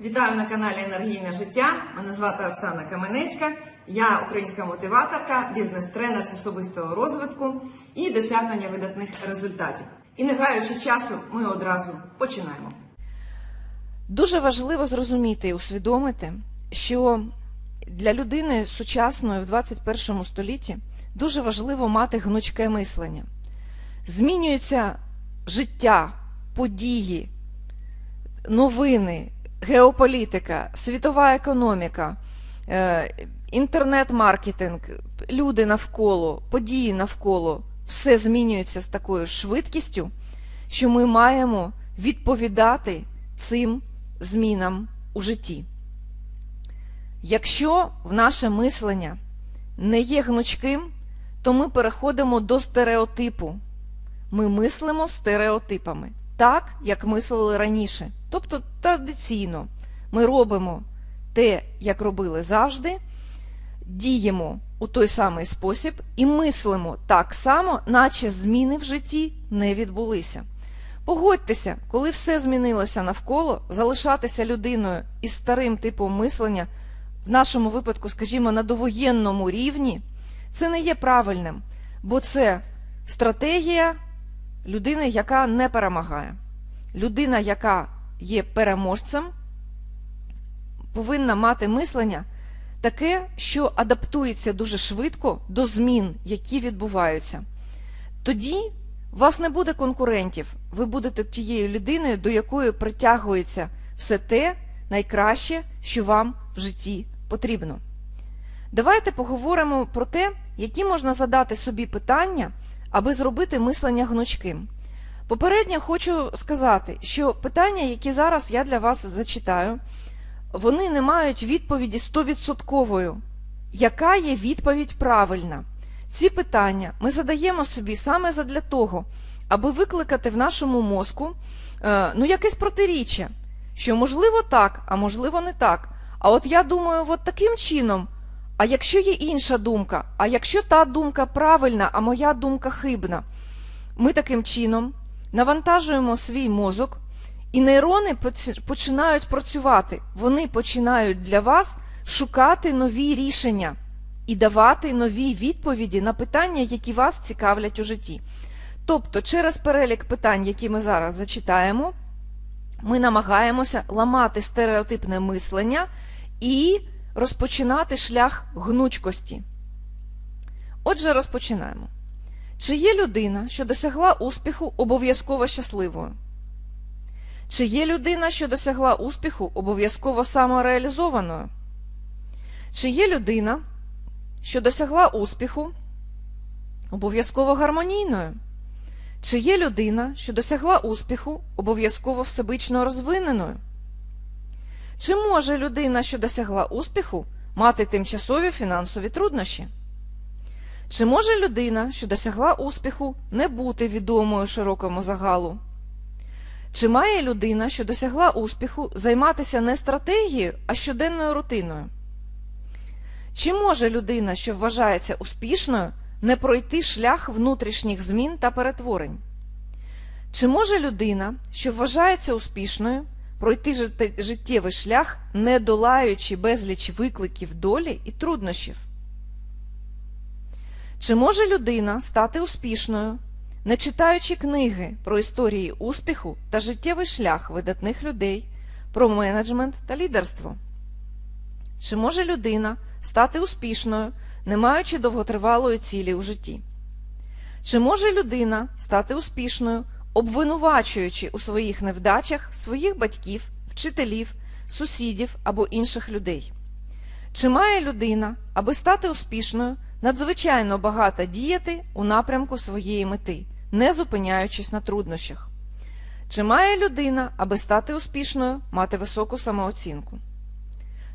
Вітаю на каналі Енергійне життя. Мене звати Оксана Каменецька. Я українська мотиваторка, бізнес-тренер з особистого розвитку і досягнення видатних результатів. І не граючи часу, ми одразу починаємо. Дуже важливо зрозуміти і усвідомити, що для людини сучасної в 21 столітті дуже важливо мати гнучке мислення. Змінюється життя, події, новини, геополітика, світова економіка, е, інтернет-маркетинг, люди навколо, події навколо все змінюється з такою швидкістю, що ми маємо відповідати цим змінам у житті. Якщо в наше мислення не є гнучким, то ми переходимо до стереотипу. Ми мислимо стереотипами, так, як мислили раніше. Тобто традиційно ми робимо те, як робили завжди, діємо у той самий спосіб і мислимо так само, наче зміни в житті не відбулися. Погодьтеся, коли все змінилося навколо, залишатися людиною із старим типом мислення, в нашому випадку, скажімо, на довоєнному рівні, це не є правильним, бо це стратегія людини, яка не перемагає. Людина, яка є переможцем, повинна мати мислення таке, що адаптується дуже швидко до змін, які відбуваються. Тоді у вас не буде конкурентів, ви будете тією людиною, до якої притягується все те найкраще, що вам в житті потрібно. Давайте поговоримо про те, які можна задати собі питання, аби зробити мислення гнучким. Попередньо хочу сказати, що питання, які зараз я для вас зачитаю, вони не мають відповіді 100%. Яка є відповідь правильна? Ці питання ми задаємо собі саме задля того, аби викликати в нашому мозку е, ну, якесь протиріччя, що можливо так, а можливо не так. А от я думаю, от таким чином, а якщо є інша думка, а якщо та думка правильна, а моя думка хибна, ми таким чином навантажуємо свій мозок, і нейрони починають працювати. Вони починають для вас шукати нові рішення і давати нові відповіді на питання, які вас цікавлять у житті. Тобто, через перелік питань, які ми зараз зачитаємо, ми намагаємося ламати стереотипне мислення і розпочинати шлях гнучкості. Отже, розпочинаємо. Чи є людина, що досягла успіху, обов'язково щасливою? Чи є людина, що досягла успіху, обов'язково самореалізованою? Чи є людина, що досягла успіху, обов'язково гармонійною? Чи є людина, що досягла успіху, обов'язково всебично розвиненою? Чи може людина, що досягла успіху, мати тимчасові фінансові труднощі? Чи може людина, що досягла успіху, не бути відомою широкому загалу? Чи має людина, що досягла успіху, займатися не стратегією, а щоденною рутиною? Чи може людина, що вважається успішною, не пройти шлях внутрішніх змін та перетворень? Чи може людина, що вважається успішною, пройти життєвий шлях, не долаючи безліч викликів долі і труднощів? Чи може людина стати успішною, не читаючи книги про історії успіху та життєвий шлях видатних людей, про менеджмент та лідерство? Чи може людина стати успішною, не маючи довготривалої цілі у житті? Чи може людина стати успішною, обвинувачуючи у своїх невдачах своїх батьків, вчителів, сусідів або інших людей? Чи має людина, аби стати успішною, надзвичайно багато діяти у напрямку своєї мети, не зупиняючись на труднощах? Чи має людина, аби стати успішною, мати високу самооцінку?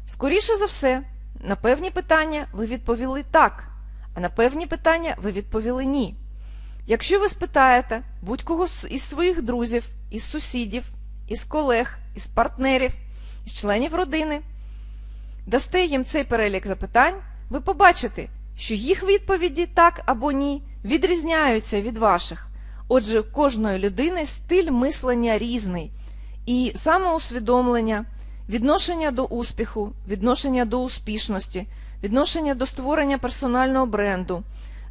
Скоріше за все, на певні питання ви відповіли так, а на певні питання ви відповіли ні. Якщо ви спитаєте будь-кого із своїх друзів, із сусідів, із колег, із партнерів, із членів родини, дасте їм цей перелік запитань, ви побачите, що їх відповіді так або ні відрізняються від ваших. Отже, у кожної людини стиль мислення різний, і самоусвідомлення, відношення до успіху, відношення до успішності, відношення до створення персонального бренду,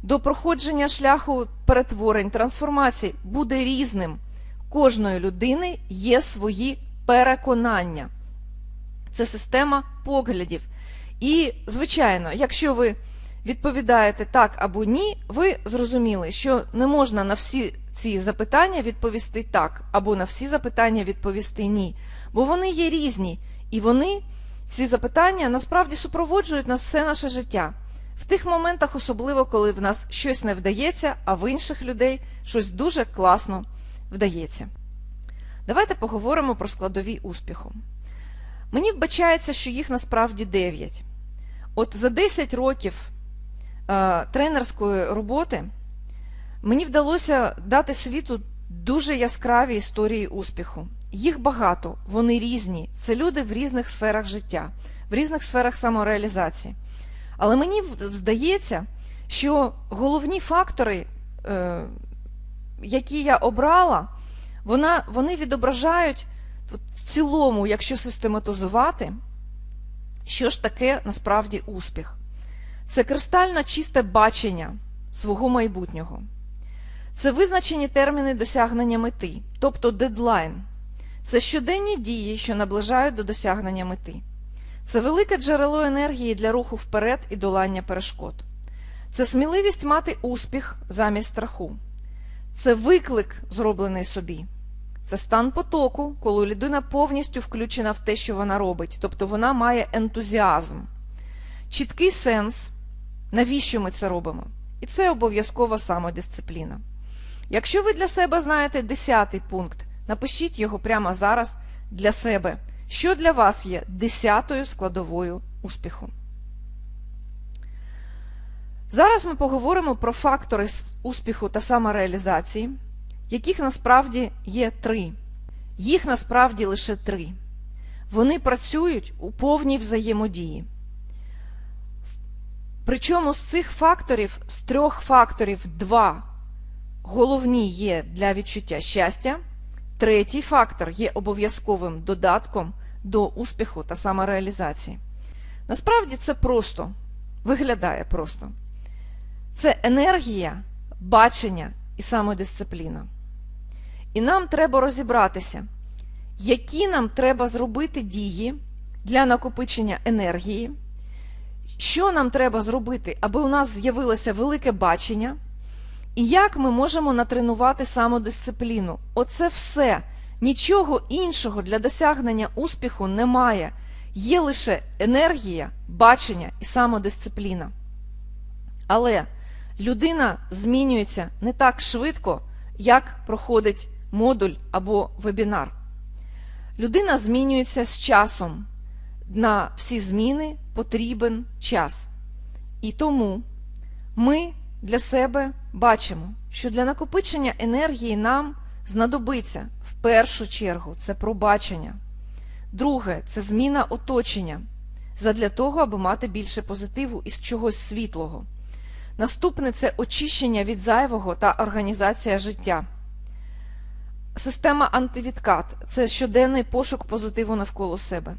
до проходження шляху перетворень, трансформацій буде різним. Кожної людини є свої переконання. Це система поглядів. І, звичайно, якщо ви відповідаєте так або ні, ви зрозуміли, що не можна на всі ці запитання відповісти так, або на всі запитання відповісти ні. Бо вони є різні, і вони, ці запитання, насправді супроводжують нас все наше життя. В тих моментах, особливо, коли в нас щось не вдається, а в інших людей щось дуже класно вдається. Давайте поговоримо про складові успіху. Мені вбачається, що їх насправді 9. От за 10 років е, тренерської роботи мені вдалося дати світу дуже яскраві історії успіху. Їх багато, вони різні. Це люди в різних сферах життя, в різних сферах самореалізації. Але мені здається, що головні фактори, е, які я обрала, вона, вони відображають в цілому, якщо систематизувати, що ж таке насправді успіх. Це кристально чисте бачення свого майбутнього. Це визначені терміни досягнення мети, тобто дедлайн. Це щоденні дії, що наближають до досягнення мети. Це велике джерело енергії для руху вперед і долання перешкод. Це сміливість мати успіх замість страху. Це виклик, зроблений собі. Це стан потоку, коли людина повністю включена в те, що вона робить, тобто вона має ентузіазм, чіткий сенс, навіщо ми це робимо. І це обов'язкова самодисципліна. Якщо ви для себе знаєте десятий пункт, напишіть його прямо зараз для себе, що для вас є десятою складовою успіху. Зараз ми поговоримо про фактори успіху та самореалізації, яких насправді є три. Їх насправді лише три. Вони працюють у повній взаємодії. Причому з цих факторів, з трьох факторів, два головні є для відчуття щастя, третій фактор є обов'язковим додатком до успіху та самореалізації. Насправді це просто, виглядає просто. Це енергія, бачення і самодисципліна. І нам треба розібратися, які нам треба зробити дії для накопичення енергії, що нам треба зробити, аби у нас з'явилося велике бачення, і як ми можемо натренувати самодисципліну. Оце все. Нічого іншого для досягнення успіху немає. Є лише енергія, бачення і самодисципліна. Але людина змінюється не так швидко, як проходить модуль або вебінар. Людина змінюється з часом. На всі зміни потрібен час. І тому ми для себе бачимо, що для накопичення енергії нам знадобиться в першу чергу це пробачення. Друге це зміна оточення задля того, аби мати більше позитиву із чогось світлого. Наступне це очищення від зайвого та організація життя. Система антивідкат це щоденний пошук позитиву навколо себе.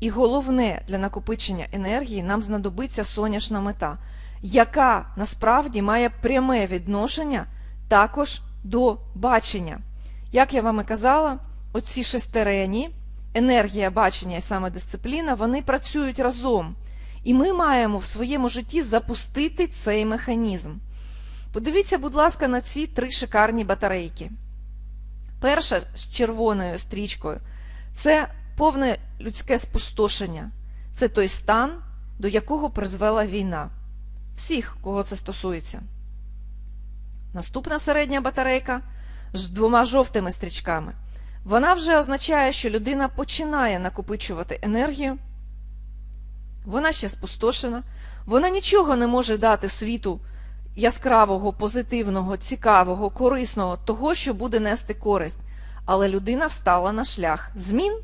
І головне для накопичення енергії нам знадобиться сонячна мета, яка насправді має пряме відношення також до бачення. Як я вам і казала, оці шестерені, енергія, бачення і самодисципліна, вони працюють разом. І ми маємо в своєму житті запустити цей механізм. Подивіться, будь ласка, на ці три шикарні батарейки. Перша з червоною стрічкою це повне людське спустошення. Це той стан, до якого призвела війна. Всіх, кого це стосується. Наступна середня батарейка з двома жовтими стрічками. Вона вже означає, що людина починає накопичувати енергію. Вона ще спустошена, вона нічого не може дати світу яскравого, позитивного, цікавого, корисного, того, що буде нести користь. Але людина встала на шлях змін.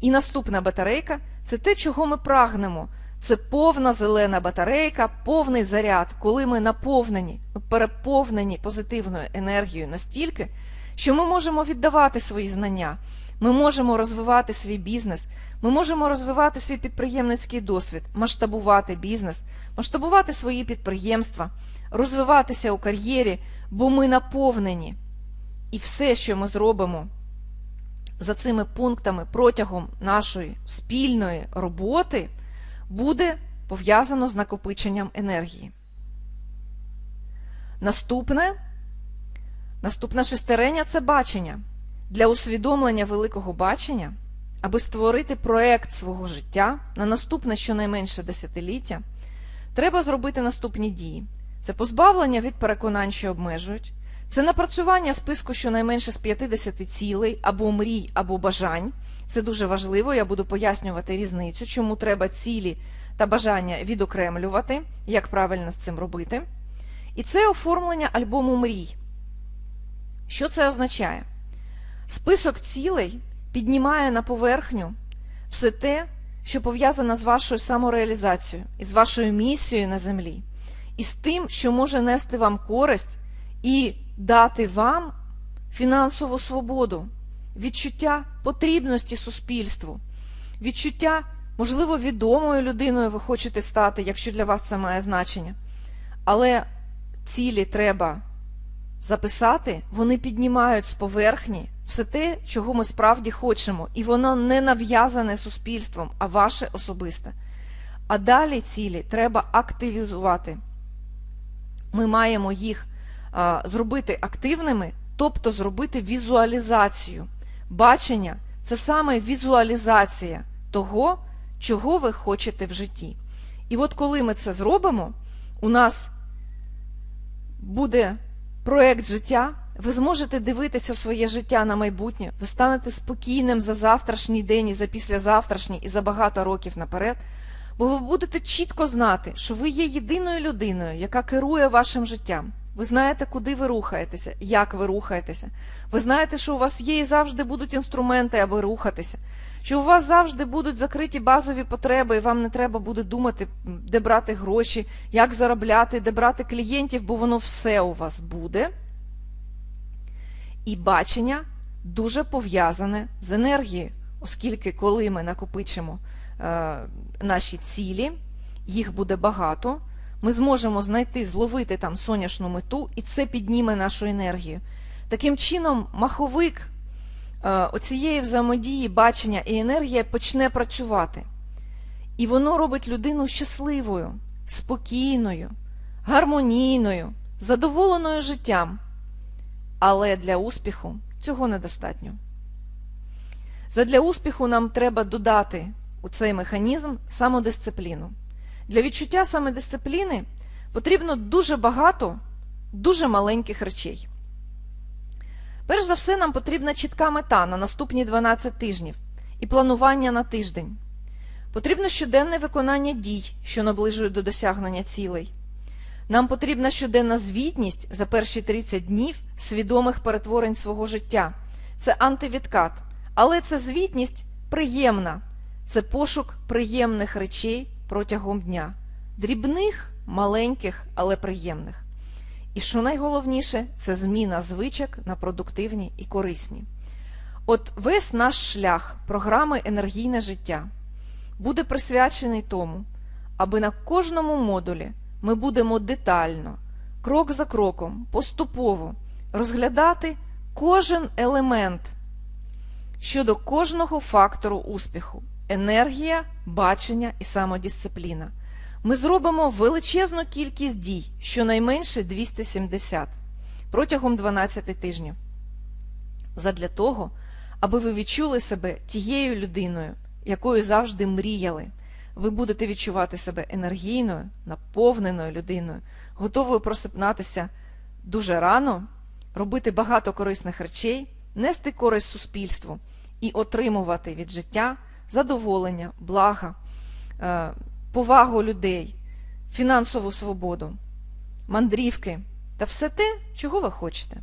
І наступна батарейка це те, чого ми прагнемо. Це повна зелена батарейка, повний заряд, коли ми наповнені, переповнені позитивною енергією настільки, що ми можемо віддавати свої знання, Ми можемо розвивати свій бізнес, ми можемо розвивати свій підприємницький досвід, масштабувати бізнес, масштабувати свої підприємства, розвиватися у кар'єрі, бо ми наповнені. І все, що ми зробимо за цими пунктами протягом нашої спільної роботи, буде пов'язано з накопиченням енергії. Наступне, наступна шестереня це бачення. Для усвідомлення великого бачення, аби створити проект свого життя на наступне щонайменше десятиліття, треба зробити наступні дії: це позбавлення від переконань, що обмежують, це напрацювання списку щонайменше з 50 цілей або мрій, або бажань. Це дуже важливо, я буду пояснювати різницю, чому треба цілі та бажання відокремлювати, як правильно з цим робити. І це оформлення альбому мрій. Що це означає? Список цілей піднімає на поверхню все те, що пов'язане з вашою самореалізацією, і з вашою місією на землі, і з тим, що може нести вам користь і дати вам фінансову свободу, відчуття потрібності суспільству, відчуття, можливо, відомою людиною ви хочете стати, якщо для вас це має значення. Але цілі треба записати, вони піднімають з поверхні все те, чого ми справді хочемо, і воно не нав'язане суспільством, а ваше особисте. А далі цілі треба активізувати. Ми маємо їх зробити активними, тобто зробити візуалізацію. Бачення це саме візуалізація того, чого ви хочете в житті. І от коли ми це зробимо, у нас буде проект життя, ви зможете дивитися своє життя на майбутнє, ви станете спокійним за завтрашній день і за післязавтрашній, і за багато років наперед, бо ви будете чітко знати, що ви є єдиною людиною, яка керує вашим життям. Ви знаєте, куди ви рухаєтеся, як ви рухаєтеся. Ви знаєте, що у вас є і завжди будуть інструменти, аби рухатися, що у вас завжди будуть закриті базові потреби, і вам не треба буде думати, де брати гроші, як заробляти, де брати клієнтів, бо воно все у вас буде. І бачення дуже пов'язане з енергією, оскільки коли ми накопичимо е, наші цілі, їх буде багато, ми зможемо знайти, зловити там сонячну мету, і це підніме нашу енергію. Таким чином, маховик е, оцієї взаємодії, бачення і енергія почне працювати. І воно робить людину щасливою, спокійною, гармонійною, задоволеною життям. Але для успіху цього недостатньо. Задля успіху нам треба додати у цей механізм самодисципліну. Для відчуття самодисципліни потрібно дуже багато дуже маленьких речей. Перш за все, нам потрібна чітка мета на наступні 12 тижнів і планування на тиждень. Потрібно щоденне виконання дій, що наближують до досягнення цілей. Нам потрібна щоденна звітність за перші 30 днів свідомих перетворень свого життя. Це антивідкат. Але це звітність приємна. Це пошук приємних речей протягом дня. Дрібних, маленьких, але приємних. І що найголовніше, це зміна звичок на продуктивні і корисні. От весь наш шлях програми Енергійне життя буде присвячений тому, аби на кожному модулі ми будемо детально, крок за кроком, поступово розглядати кожен елемент щодо кожного фактору успіху енергія, бачення і самодисципліна. Ми зробимо величезну кількість дій, щонайменше 270 протягом 12 тижнів. Задля того, аби ви відчули себе тією людиною, якою завжди мріяли. Ви будете відчувати себе енергійною, наповненою людиною, готовою просипнатися дуже рано, робити багато корисних речей, нести користь суспільству і отримувати від життя задоволення, блага, е, повагу людей, фінансову свободу, мандрівки та все те, чого ви хочете.